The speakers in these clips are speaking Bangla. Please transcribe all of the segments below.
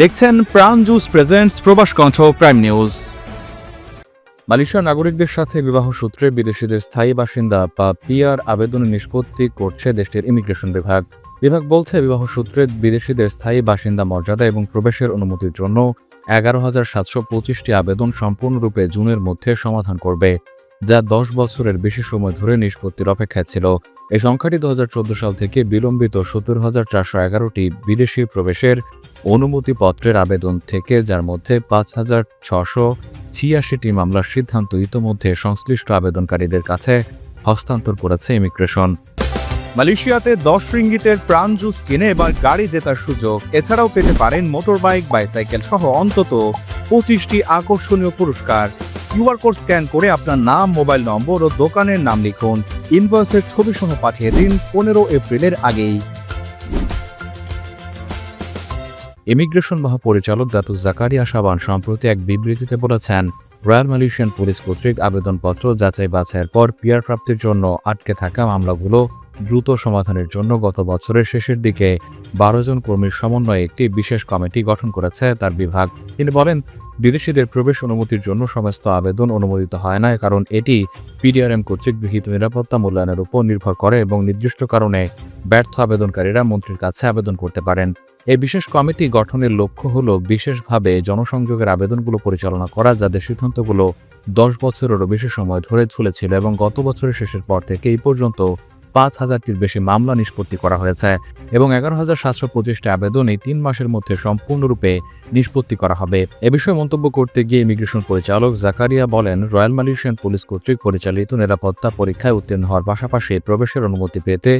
দেখছেন প্রাণ জুস প্রেজেন্টস প্রবাস কণ্ঠ প্রাইম নিউজ মালয়েশিয়ার নাগরিকদের সাথে বিবাহ সূত্রে বিদেশিদের স্থায়ী বাসিন্দা বা পিআর আবেদনের নিষ্পত্তি করছে দেশটির ইমিগ্রেশন বিভাগ। বিভাগ বলছে, বিবাহ সূত্রে বিদেশিদের স্থায়ী বাসিন্দা মর্যাদা এবং প্রবেশের অনুমতির জন্য এগারো হাজার সাতশো পঁচিশটি আবেদন সম্পূর্ণরূপে জুনের মধ্যে সমাধান করবে, যা দশ বছরের বেশি সময় ধরে নিষ্পত্তির অপেক্ষায় ছিল। এই সংখ্যাটি দু হাজার চোদ্দ সাল থেকে বিলম্বিত সত্তর হাজার চারশো এগারোটি বিদেশি প্রবেশের অনুমতিপত্রের আবেদন থেকে, যার মধ্যে পাঁচ হাজার ছশো ছিয়াশিটি মামলার সিদ্ধান্ত ইতোমধ্যে সংশ্লিষ্ট আবেদনকারীদের কাছে হস্তান্তর করেছে ইমিগ্রেশন। মালয়েশিয়াতে দশ রিঙ্গিতের প্রাণ জুস কিনে এবার গাড়ি জেতার সুযোগ। এছাড়াও পেতে পারেন মোটর বাইক বাইসাইকেল সহ অন্তত পঁচিশটি আকর্ষণীয় পুরস্কার। কিউআর কোড স্ক্যান করে আপনার নাম, মোবাইল নম্বর ও দোকানের নাম লিখুন। ইনভয়েসের ছবি সহ পাঠিয়ে দিন পনেরো এপ্রিলের আগেই। ইমিগ্রেশন মহাপরিচালক দাতু জাকারিয়া সাবান সম্প্রতি এক বিবৃতিতে বলেছেন, রয়্যাল মালয়েশিয়ান পুলিশ কর্তৃক আবেদনপত্র যাচাই বাছাইয়ের পর পিয়ার প্রাপ্তির জন্য আটকে থাকা মামলাগুলো দ্রুত সমাধানের জন্য গত বছরের শেষের দিকে বারো জন কর্মীর সমন্বয়ে একটি বিশেষ কমিটি গঠন করেছে তার বিভাগ। তিনি বলেন, বিদেশিদের প্রবেশ অনুমতির জন্য সমস্ত আবেদন অনুমোদিত হয় না, কারণ এটি পিডিআরএম কর্তৃক গৃহীত নিরাপত্তা মূল্যায়নের উপর নির্ভর করে এবং নির্দিষ্ট কারণে ব্যর্থ আবেদনকারীরা মন্ত্রীর কাছে আবেদন করতে পারেন। এই বিশেষ কমিটি গঠনের লক্ষ্য হল বিশেষভাবে জনসংযোগের আবেদনগুলো পরিচালনা করা যাদের সিদ্ধান্তগুলো দশ বছরেরও বেশি সময় ধরে ঝুলেছিল এবং গত বছরের শেষের পর থেকে এই পর্যন্ত পাঁচ হাজারটির বেশি মামলা নিষ্পত্তি করা হয়েছে এবং এগারো হাজার সাতশো পঁচিশটি আবেদন এই তিন মাসের মধ্যে সম্পূর্ণরূপে নিষ্পত্তি করা হবে। এ বিষয়ে মন্তব্য করতে গিয়ে ইমিগ্রেশন পরিচালক জাকারিয়া বলেন, রয়্যাল মালয়েশিয়ান পুলিশ কর্তৃক পরিচালিত নিরাপত্তা পরীক্ষায় উত্তীর্ণ হওয়ার পাশাপাশি প্রবেশের অনুমতি পেতে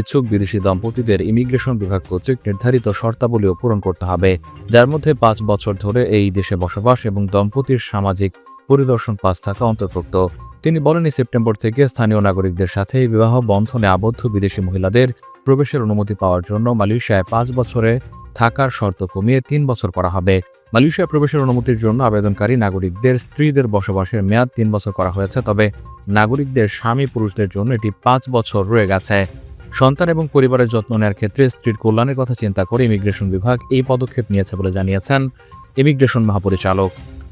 ইচ্ছুক বিদেশি দম্পতিদের ইমিগ্রেশন বিভাগ কর্তৃক নির্ধারিত শর্তাবলীও পূরণ করতে হবে, যার মধ্যে পাঁচ বছর ধরে এই দেশে বসবাস এবং দম্পতির সামাজিক পরিদর্শন পাস থাকা অন্তর্ভুক্ত। তিনি বলেন সেপ্টেম্বর থেকে স্থানীয় নাগরিকদের সাথে বিবাহ বন্ধনে আবদ্ধ বিদেশি মহিলাদের প্রবেশের অনুমতি পাওয়ার জন্য মালয়েশিয়ায় পাঁচ বছরে থাকার শর্ত কমিয়ে তিন বছর করা হবে। মালয়েশিয়া প্রবেশের অনুমতির জন্য আবেদনকারী নাগরিকদের স্ত্রীদের বসবাসের মেয়াদ তিন বছর করা হয়েছে, তবে নাগরিকদের স্বামী পুরুষদের জন্য এটি পাঁচ বছর রয়ে গেছে। সন্তান এবং পরিবারের যত্ন নেওয়ার ক্ষেত্রে স্ত্রীর কল্যাণের কথা চিন্তা করে ইমিগ্রেশন বিভাগ এই পদক্ষেপ নিয়েছে বলে জানিয়েছেন ইমিগ্রেশন মহাপরিচালক।